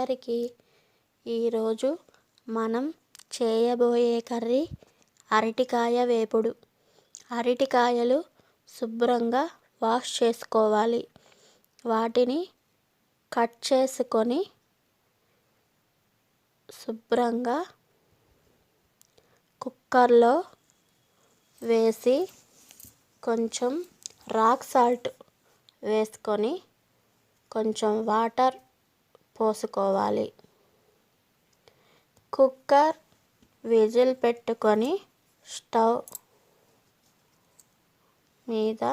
అందరికీ ఈరోజు మనం చేయబోయే కర్రీ అరటికాయ వేపుడు. అరటికాయలు శుభ్రంగా వాష్ చేసుకోవాలి. వాటిని కట్ చేసుకొని శుభ్రంగా కుక్కర్లో వేసి కొంచెం రాక్ సాల్ట్ వేసుకొని కొంచెం వాటర్ పోసుకోవాలి. కుక్కర్ విజిల్ పెట్టుకొని స్టవ్ మీద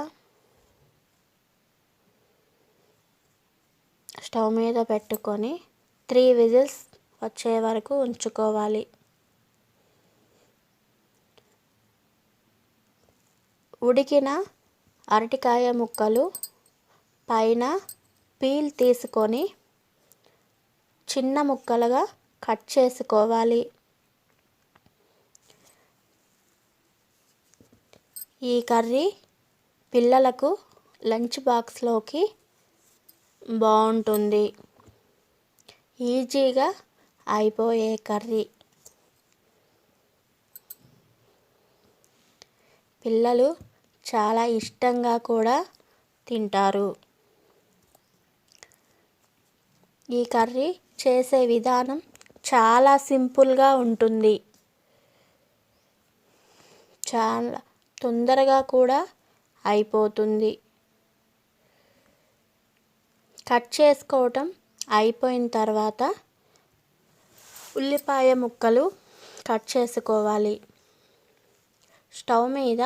స్టవ్ మీద పెట్టుకొని త్రీ విజిల్స్ వచ్చే వరకు ఉంచుకోవాలి. ఉడికిన అరటికాయ ముక్కలు పైన పీల్ తీసుకొని చిన్న ముక్కలుగా కట్ చేసుకోవాలి. ఈ కర్రీ పిల్లలకు లంచ్ బాక్స్లోకి బాగుంటుంది. ఈజీగా అయిపోయే కర్రీ. పిల్లలు చాలా ఇష్టంగా కూడా తింటారు. ఈ కర్రీ చేసే విధానం చాలా సింపుల్గా ఉంటుంది. చాలా తొందరగా కూడా అయిపోతుంది. కట్ చేసుకోవటం అయిపోయిన తర్వాత ఉల్లిపాయ ముక్కలు కట్ చేసుకోవాలి. స్టవ్ మీద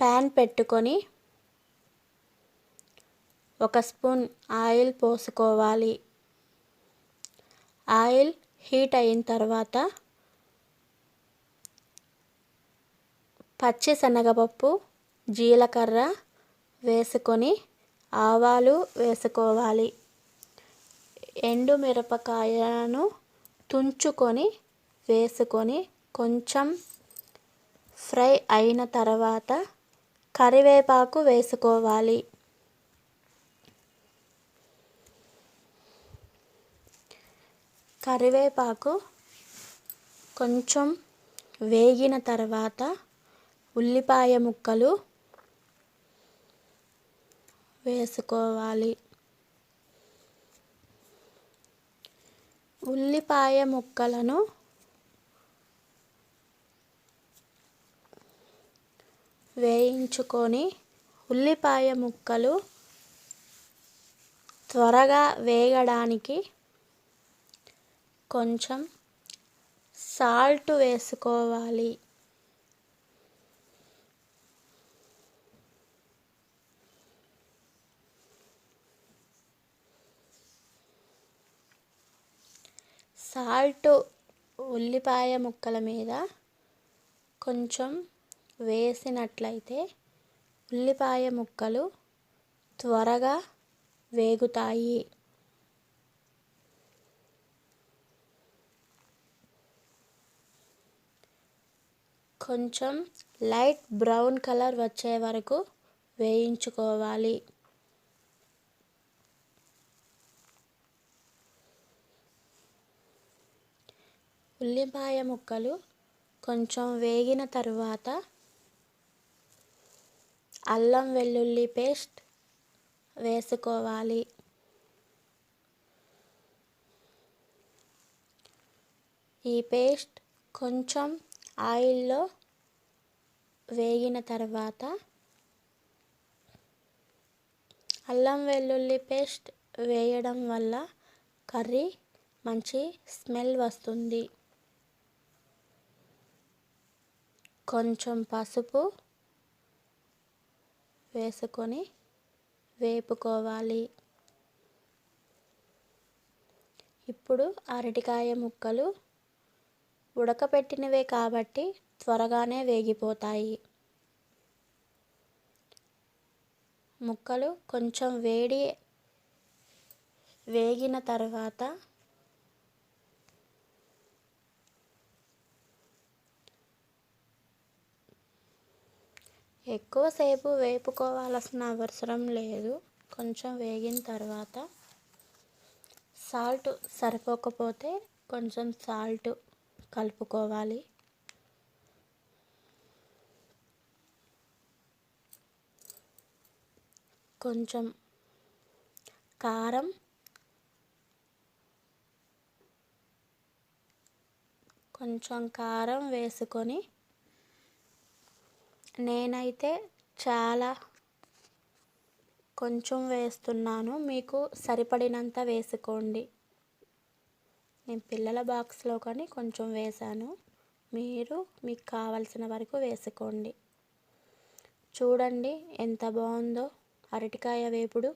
ప్యాన్ పెట్టుకొని ఒక స్పూన్ ఆయిల్ పోసుకోవాలి. ఆయిల్ హీట్ అయిన తర్వాత పచ్చి శనగపప్పు జీలకర్ర వేసుకొని ఆవాలు వేసుకోవాలి. ఎండుమిరపకాయలను తుంచుకొని వేసుకొని కొంచెం ఫ్రై అయిన తర్వాత కరివేపాకు వేసుకోవాలి. కరివేపాకు కొంచెం వేగిన తర్వాత ఉల్లిపాయ ముక్కలు వేసుకోవాలి. ఉల్లిపాయ ముక్కలను వేయించుకొని ఉల్లిపాయ ముక్కలు త్వరగా వేగడానికి కొంచెం సాల్ట్ వేసుకోవాలి. సాల్ట్ ఉల్లిపాయ ముక్కల మీద కొంచెం వేసినట్లయితే ఉల్లిపాయ ముక్కలు త్వరగా వేగుతాయి. కొంచెం లైట్ బ్రౌన్ కలర్ వచ్చే వరకు వేయించుకోవాలి. ఉల్లిపాయ ముక్కలు కొంచెం వేగిన తరువాత అల్లం వెల్లుల్లి పేస్ట్ వేసుకోవాలి. ఈ పేస్ట్ కొంచెం ఆయిల్లో వేగిన తర్వాత అల్లం వెల్లుల్లి పేస్ట్ వేయడం వల్ల కర్రీ మంచి స్మెల్ వస్తుంది. కొంచెం పసుపు వేసుకొని వేపుకోవాలి. ఇప్పుడు అరటికాయ ముక్కలు ఉడకపెట్టినవే కాబట్టి త్వరగానే వేగిపోతాయి. ముక్కలు కొంచెం వేడి వేగిన తర్వాత ఎక్కువసేపు వేపుకోవాల్సిన అవసరం లేదు. కొంచెం వేగిన తర్వాత సాల్ట్ సరిపోకపోతే కొంచెం సాల్ట్ కలుపుకోవాలి. కొంచెం కారం కొంచెం కారం వేసుకొని నేనైతే చాలా కొంచెం వేస్తున్నాను. మీకు సరిపడినంత వేసుకోండి. నేను పిల్లల బాక్స్లో కానీ కొంచెం వేసాను మీరు మీకు కావలసిన వరకు వేసుకోండి. చూడండి ఎంత బాగుందో. అరటికాయ వేపుడు